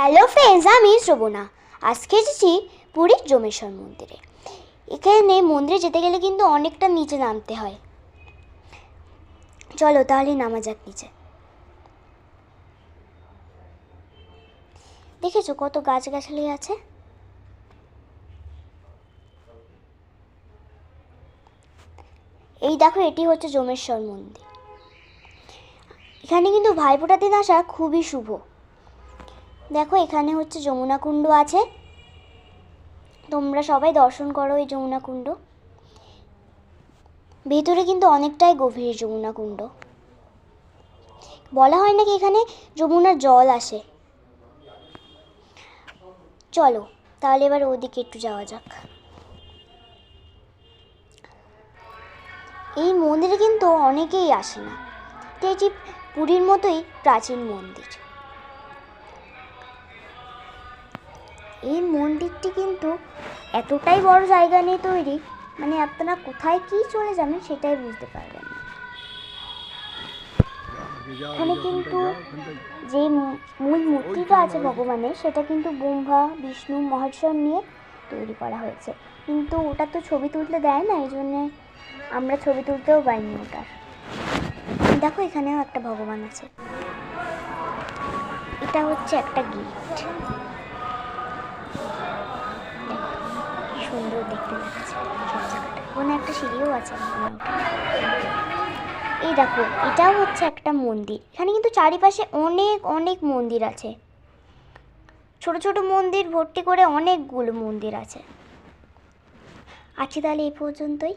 Hello friends আমি শ্রবণা। আজকে এসেছি পুরীর জমেশ্বর মন্দিরে। এখানে মন্দিরে যেতে গেলে কিন্তু অনেকটা নিচে নামতে হয়। চলো তাহলে নামা যাক নিচে। দেখেছ কত গাছগাছালি আছে? এই দেখো, এটি হচ্ছে জমেশ্বর মন্দির। এখানে কিন্তু ভাইফোঁটার দিন আসা খুবই শুভ। দেখো, এখানে হচ্ছে যমুনা কুণ্ড আছে। তোমরা সবাই দর্শন করো এই যমুনা কুণ্ড। ভেতরে কিন্তু অনেকটাই গভীর যমুনা কুণ্ড। বলা হয় নাকি এখানে যমুনার জল আসে? চলো, তাহলে এবার ওদিকে একটু যাওয়া যাক। এই মন্দিরে কিন্তু অনেকেই আসে না। তো এটি পুরীর মতোই প্রাচীন মন্দির। এই মন্দিরটি কিন্তু এতটাই বড় জায়গা নিয়ে তৈরি মানে আপনারা কোথায় কি চলে যাবেন সেটাই বুঝতে পারবেন এখানে কিন্তু যে মূল মূর্তিটা আছে ভগবানের, সেটা কিন্তু ব্রহ্মা, বিষ্ণু মহেশ্বর নিয়ে তৈরি করা হয়েছে। কিন্তু ওটা তো ছবি তুলতে দেয় না, এই জন্যে আমরা ছবি তুলতেও পাইনি ওটার দেখো এখানেও একটা ভগবান আছে। এটা হচ্ছে একটা গিফট। সুন্দর দেখতে লাগছে ওখানে একটা সিঁড়িও আছে। এই দেখো, এটাও হচ্ছে একটা মন্দির। এখানে কিন্তু চারিপাশে অনেক অনেক মন্দির আছে। ছোট ছোট মন্দির, ভর্তি করে অনেকগুলো মন্দির আছে। আজকে তাহলে এই পর্যন্তই।